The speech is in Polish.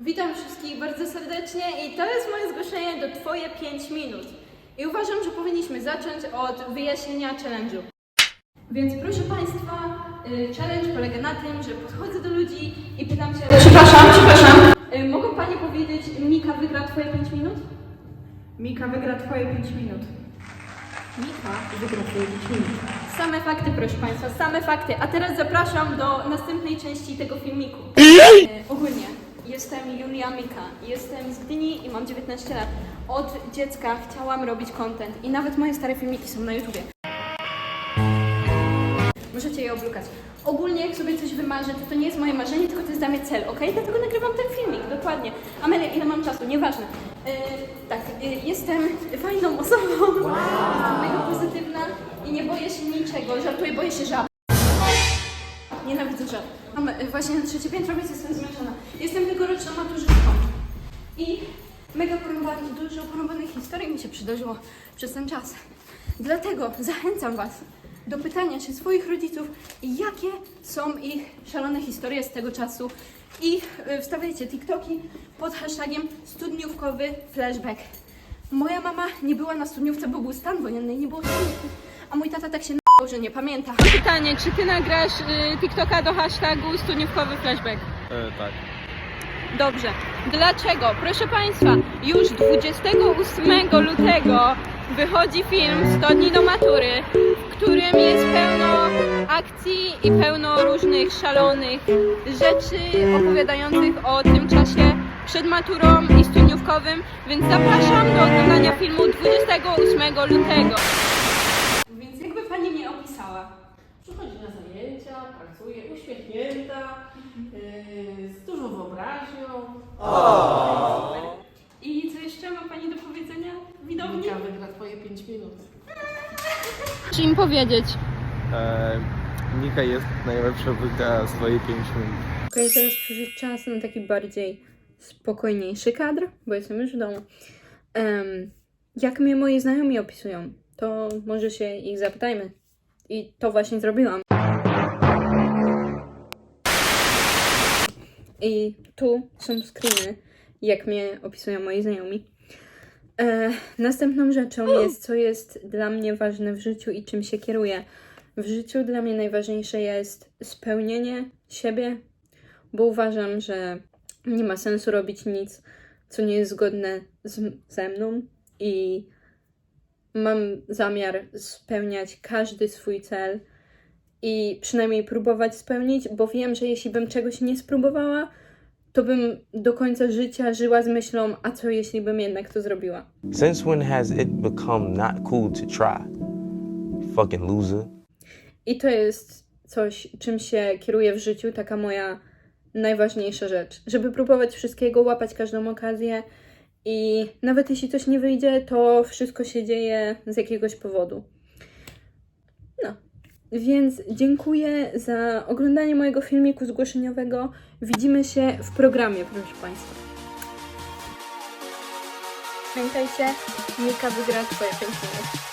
Witam wszystkich bardzo serdecznie i to jest moje zgłoszenie do Twoje 5 minut. I uważam, że powinniśmy zacząć od wyjaśnienia challenge'u. Więc proszę Państwa, y, challenge polega na tym, że podchodzę do ludzi i pytam się... Przepraszam, przepraszam. Y, Mogą Panie powiedzieć, Mika wygra Twoje 5 minut? Mika wygra twoje 5 minut. Mika wygra Twoje 5 minut. Same fakty, proszę Państwa, same fakty. A teraz zapraszam do następnej części tego filmiku. E, ogólnie, jestem Julia Mika, jestem z Gdyni i mam 19 lat. Od dziecka chciałam robić content i nawet moje stare filmiki są na YouTubie. Możecie je oblukać. Ogólnie, jak sobie coś wymarzę, to to nie jest moje marzenie, tylko to jest dla mnie cel, ok? Dlatego nagrywam ten filmik, dokładnie. Amelia, ile mam czasu? Nieważne. E, tak, e, jestem fajną osobą, jestem mega pozytywna i nie boję się niczego. Żartuję, boję się żab. Nienawidzę żab. Mam e, właśnie na trzecie piętro, więc jestem zmęczona. Jestem tegoroczną maturzystką. I mega porąbane, dużo porąbanych historii mi się przydarzyło przez ten czas. Dlatego zachęcam Was do pytania się swoich rodziców, jakie są ich szalone historie z tego czasu i y, wstawiajcie TikToki pod hashtagiem studniówkowy flashback. Moja mama nie była na studniówce, bo był stan wojenny i nie było studniówki, a mój tata tak się że nie pamięta. Pytanie, czy Ty nagrasz y, TikToka do hashtagu studniówkowy flashback? E, tak. Dobrze. Dlaczego? Proszę Państwa, już 28 lutego wychodzi film 100 dni do matury, w którym jest pełno akcji i pełno różnych szalonych rzeczy opowiadających o tym czasie przed maturą i studniówkowym, więc zapraszam do oglądania filmu 28 lutego. Więc jakby Pani mnie opisała? Przychodzi na zajęcia, pracuje uśmiechnięta, yy, z dużą wyobraźnią. I co jeszcze ma Pani do powiedzenia widowni? Mika wygra twoje 5 minut. Czy im powiedzieć? E, Mika jest najlepsza wygra swoje 5 minut. Okej, teraz przyszedł czas na taki bardziej spokojniejszy kadr, bo jestem już w domu. Em, jak mnie moi znajomi opisują, to może się ich zapytajmy. I to właśnie zrobiłam. I tu są screeny, jak mnie opisują moi znajomi. E, następną rzeczą jest, co jest dla mnie ważne w życiu i czym się kieruję. W życiu dla mnie najważniejsze jest spełnienie siebie, bo uważam, że nie ma sensu robić nic, co nie jest zgodne z, ze mną i mam zamiar spełniać każdy swój cel i przynajmniej próbować spełnić, bo wiem, że jeśli bym czegoś nie spróbowała, to bym do końca życia żyła z myślą, a co jeśli bym jednak to zrobiła. Since when has it become not cool to try? Fucking loser. I to jest coś, czym się kieruję w życiu, taka moja najważniejsza rzecz. Żeby próbować wszystkiego, łapać każdą okazję i nawet jeśli coś nie wyjdzie, to wszystko się dzieje z jakiegoś powodu. No. Więc dziękuję za oglądanie mojego filmiku zgłoszeniowego. Widzimy się w programie, proszę Państwa. Pamiętajcie, Mika wygra Twoje 5 minut.